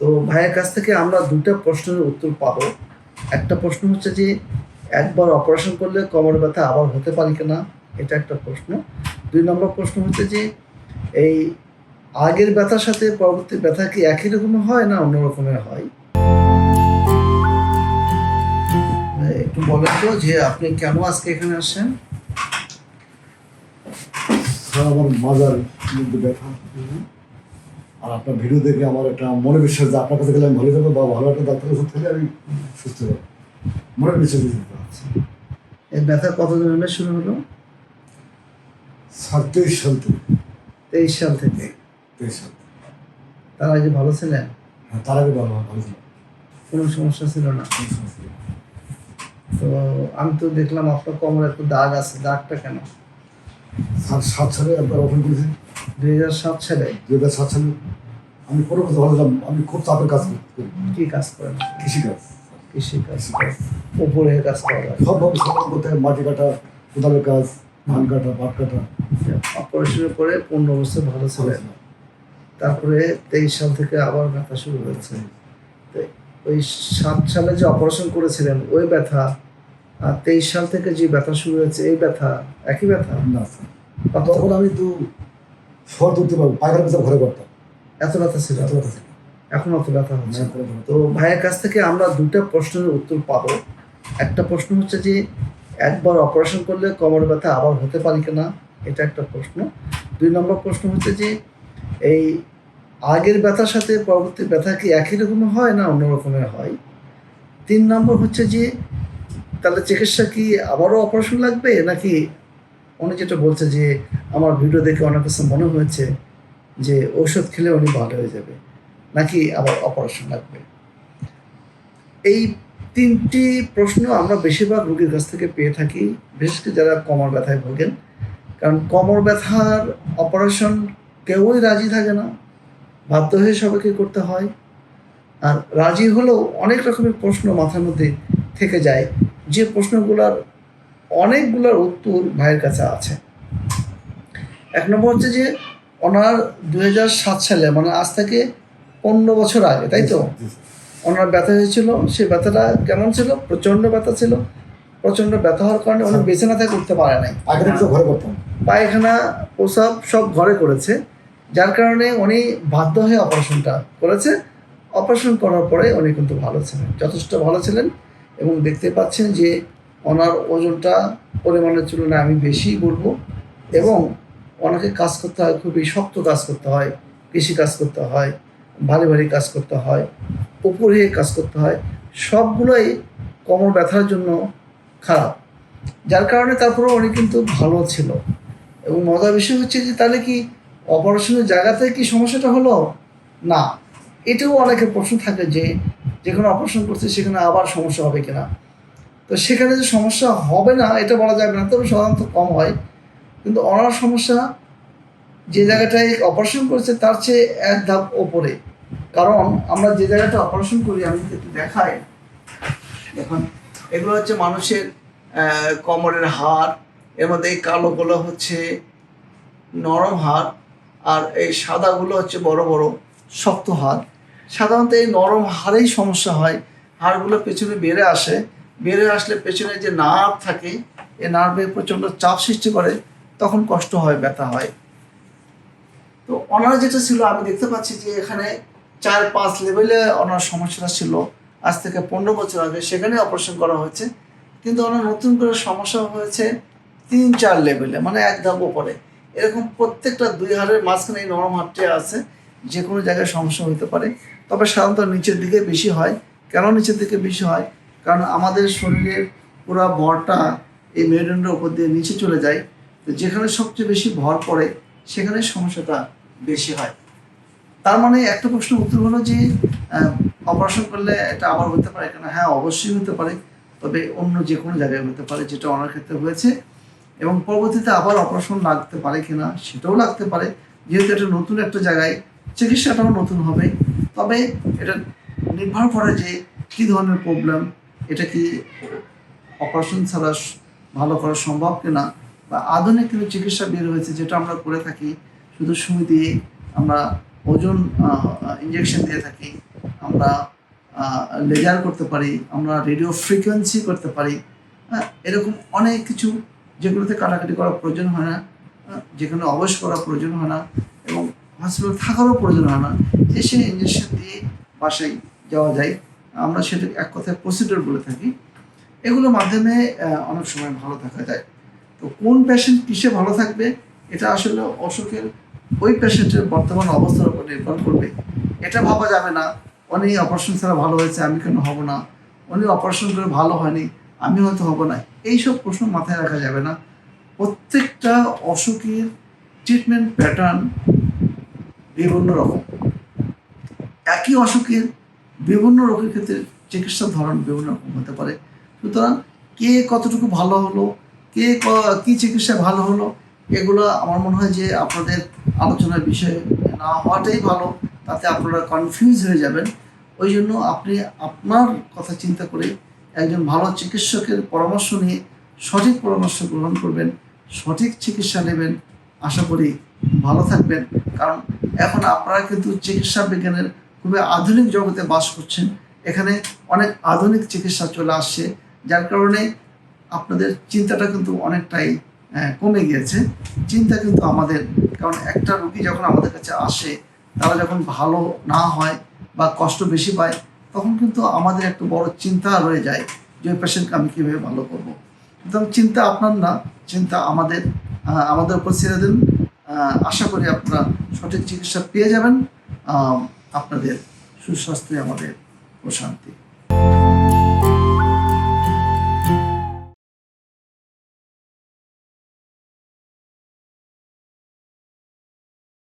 তো ভাইয়ের কাছ থেকে আমরা দুটা প্রশ্নের উত্তর পাবো। একটা প্রশ্ন হচ্ছে যে, একবার অপারেশন করলে কোমর ব্যথা আবার হতে পারে কিনা? এটা একটা প্রশ্ন। দুই নম্বর প্রশ্ন হচ্ছে যে, এই আগের ব্যথার সাথে পরবর্তী ব্যথা কি একই রকম হয় না অন্য রকমের হয়? একটু বলেন তো যে আপনি কেন আজকে এখানে আসছেন? আমার মাজার মধ্যে ব্যথা। আর আপনার ভিডিও দেখে আমার একটা মনে বিশ্বাস যে আপনার কাছে গেলে আমি ভালো যাব বা ভালো একটা ডাক্তার ওষুধ খেলে আমি সুস্থ হব। মনে বিশ্বাস দিতে পারছি এই ব্যথা কতদিন হলে শুরু হলো? স্যার তেইশ সাল থেকে। তেইশ সাল থেকে? তেইশ সাল তার আগে ভালো ছিলেন? হ্যাঁ তার আগে ভালো ভালো ছিল কোনো সমস্যা ছিল না। তো আমি তো দেখলাম আপনার কোমরে একটু দাগ আছে দাগটা কেন? সাত সালে ওপেন দুই হাজার সাত সালে দু হাজার সাত সালে আমি কোনো কথা ভালো আমি খুব চাপের কাজ করি। কি কাজ করেন? কৃষিকাজ। উপরে কাজ করা সবভাবে সব করতে মাটি কাটা কোদালের কাজ ধান কাটা পাট কাটা। অপারেশনের পরে পনেরো বছর ভালো ছিলেন। তারপরে তেইশ সাল থেকে আবার ব্যথা শুরু হয়েছে। ওই সাত সালে যে অপারেশন করেছিলেন ওই ব্যথা তেইশ সাল থেকে যে ব্যথা শুরু হয়েছে এই ব্যথা একই ব্যথা? না তখন আমি তো শহর ধরতে পারব পায়খানা পেশা ঘরে করতাম। এত ব্যথা ছিল? এত কথা ছিল। এখন অত ব্যথা হচ্ছে? তো ভাইয়ের কাছ থেকে আমরা দুটো প্রশ্নের উত্তর পাবো। একটা প্রশ্ন হচ্ছে যে একবার অপারেশন করলে কোমর ব্যথা আবার হতে পারে কিনা? এটা একটা প্রশ্ন। দুই নম্বর প্রশ্ন হচ্ছে যে এই আগের ব্যথার সাথে পরবর্তী ব্যথা কি একই রকম হয় না অন্য রকমের হয়? তিন নম্বর হচ্ছে যে তাহলে চিকিৎসা কি আবারও অপারেশন লাগবে? নাকি উনি যেটা বলছে যে, আমার ভিডিও দেখে অনেক কাছে মনে হয়েছে যে, ঔষধ খেলে উনি ভালো হয়ে যাবে। নাকি আবার অপারেশন লাগবে? এই তিনটি প্রশ্ন আমরা বেশিরভাগ রোগীর কাছ থেকে পেয়ে থাকি, বিশেষ করে যারা কোমর ব্যথায় ভোগেন। কারণ কোমর ব্যথার অপারেশন কেউই রাজি থাকে না। বাধ্য হয়ে সবাইকে করতে হয়। আর রাজি হলেও অনেক রকমের প্রশ্ন মাথার মধ্যে থেকে যায়। যে প্রশ্নগুলোর অনেকগুলোর উত্তর ভাইয়ের কাছে আছে। এক নম্বর হচ্ছে যে ওনার দু হাজার সাত সালে মানে আজ থেকে পনেরো বছর আগে তাই তো? ওনার ব্যথা হয়েছিল সে ব্যথাটা কেমন ছিল? প্রচণ্ড ব্যথা ছিল। প্রচণ্ড ব্যথা হওয়ার কারণে উনি বেঁচে না থেকে উঠতে পারে নাই। ঘরে করতাম পায়খানা প্রসাব সব ঘরে করেছে। যার কারণে উনি বাধ্য হয়ে অপারেশনটা করেছে। অপারেশন করার পরে উনি কিন্তু ভালো ছিলেন যথেষ্ট ভালো ছিলেন। এবং দেখতে পাচ্ছেন যে ওনার ওজনটা পরিমাণের তুলনায় আমি বেশি বলব এবং ওনাকে কাজ করতে হয়, খুবই শক্ত কাজ করতে হয় কৃষি কাজ করতে হয়, ভারী ভারী কাজ করতে হয়, উপরে কাজ করতে হয়, সবগুলোই কোমর ব্যথার জন্য খারাপ। যার কারণে তারপরে উনি কিন্তু ভালো ছিল। এবং মজার বিষয় হচ্ছে যে তাহলে কি অপারেশনের জায়গাতে কি সমস্যাটা হলো? না। এটাও অনেকের প্রশ্ন থাকে যে যেখানে অপারেশন করছে, সেখানে আবার সমস্যা হবে কিনা। তো সেখানে যে সমস্যা হবে না, এটা বলা যাবে না, তবে সাধারণত কম হয়। কিন্তু অনার সমস্যা, যে জায়গাটায় অপারেশন করেছে, তার চেয়ে এক ধাপ ওপরে। কারণ আমরা যে জায়গাটা অপারেশন করি, আমি দেখাই এখন এগুলো হচ্ছে মানুষের কোমরের হাড়, এর মধ্যে এই কালোগুলো হচ্ছে নরম হাড়, আর এই সাদাগুলো হচ্ছে বড় বড় শক্ত হাড়। সাধারণত এই নরম হাড়েই সমস্যা হয়। হাড়গুলো পেছনে বেড়ে আসে। বেড়ে আসলে পেছনে যে নার্ভ থাকে, এই নার্ভে প্রচণ্ড চাপ সৃষ্টি করে, তখন কষ্ট হয়, ব্যথা হয়। তো ওনার যেটা ছিল, আমি দেখতে পাচ্ছি যে এখানে চার পাঁচ লেভেলে ওনার সমস্যাটা ছিল। আজ থেকে পনেরো বছর আগে সেখানে অপারেশন করা হয়েছে। কিন্তু ওনার নতুন করে সমস্যা হয়েছে তিন চার লেভেলে মানে এক ধাপ উপরে। এরকম প্রত্যেকটা দুই হাড়ের মাঝখানে এই নরম হাড়টি আছে। যে কোনো জায়গায় সমস্যা হতে পারে। তবে সাধারণত নিচের দিকে বেশি হয়। কেন নিচের দিকে বেশি হয়? কারণ আমাদের শরীরের পুরো ভরটা এই মেরুদণ্ডের উপর দিয়ে নিচে চলে যায়। তো যেখানে সবচেয়ে বেশি ভর পড়ে, সেখানে সমস্যাটা বেশি হয়। তার মানে একটা প্রশ্ন উত্তর হলো যে অপারেশন করলে এটা আবার হতে পারে কেন? হ্যাঁ অবশ্যই হতে পারে। তবে অন্য যে কোনো জায়গায় হতে পারে, যেটা অনেক ক্ষেত্রে হয়েছে। এবং পরবর্তীতে আবার অপারেশন লাগতে পারে কিনা, সেটাও লাগতে পারে। যেহেতু এটা নতুন একটা জায়গায়, চিকিৎসাটাও নতুন হবে। তবে এটা নির্ভর করে যে কী ধরনের প্রবলেম এটা কি অপারেশন ছাড়া ভালো করা সম্ভব কিনা, বা আধুনিক কিছু চিকিৎসা বের হয়েছে যেটা আমরা করে থাকি, শুধু সুই দিয়ে আমরা ওজন ইঞ্জেকশন দিয়ে থাকি, আমরা লেজার করতে পারি, আমরা রেডিও ফ্রিকোয়েন্সি করতে পারি হ্যাঁ এরকম অনেক কিছু যেগুলোতে কাটাকাটি করা প্রয়োজন হয় না যেখানে অবশ করা প্রয়োজন হয় না, এবং হসপিটাল থাকারও প্রয়োজন হয় না। এসে ইঞ্জেকশন দিয়ে বাসায় যাওয়া যায়, আমরা সেটা এক কথায় প্রসিডিওর বলে থাকি। এগুলোর মাধ্যমে অনেক সময় ভালো থাকা যায়। তো কোন পেশেন্ট কিসে ভালো থাকবে, এটা আসলে অসুখের ওই পেশেন্টের বর্তমান অবস্থার উপর নির্ভর করবে। এটা ভাবা যাবে না উনি অপারেশন ছাড়া ভালো হয়েছে, আমি কেন হব না? উনি অপারেশন করে ভালো হয়নি, আমি হয়তো হব না। এইসব প্রশ্ন মাথায় রাখা যাবে না। প্রত্যেকটা অসুখের ট্রিটমেন্ট প্যাটার্ন বিভিন্ন রকম। একই অসুখের বিভিন্ন রোগের ক্ষেত্রে চিকিৎসার ধরন বিভিন্ন রকম হতে পারে। সুতরাং কে কতটুকু ভালো হলো, কে ক- চিকিৎসা ভালো হলো, এগুলো আমার মনে হয় যে আপনাদের আলোচনার বিষয় না হওয়াটাই ভালো। তাতে আপনারা কনফিউজ হয়ে যাবেন। ওই জন্য আপনি আপনার কথা চিন্তা করে একজন ভালো চিকিৎসকের পরামর্শ নিয়ে সঠিক পরামর্শ গ্রহণ করবেন, সঠিক চিকিৎসা নেবেন। আশা করি ভালো থাকবেন। কারণ এখন আপনারা কিন্তু চিকিৎসা বিজ্ঞানের খুবই আধুনিক জগতে বাস করছেন। এখানে অনেক আধুনিক চিকিৎসা চলে আসছে, যার কারণে আপনাদের চিন্তাটা কিন্তু অনেকটাই কমে গিয়েছে। চিন্তা কিন্তু আমাদের, কারণ একটা রুগী যখন আমাদের কাছে আসে, তারা যখন ভালো না হয় বা কষ্ট বেশি পায়, তখন কিন্তু আমাদের একটা বড় চিন্তা রয়ে যায় যে ওই পেশেন্টকে আমি কীভাবে ভালো করব। সুতরাং চিন্তা আপনার না, চিন্তা আমাদের আমাদের উপর ছেড়ে দিন। আশা করি আপনারা সঠিক চিকিৎসা পেয়ে যাবেন। আপনাদের সুস্বাস্থ্যে আমাদের প্রশান্তি।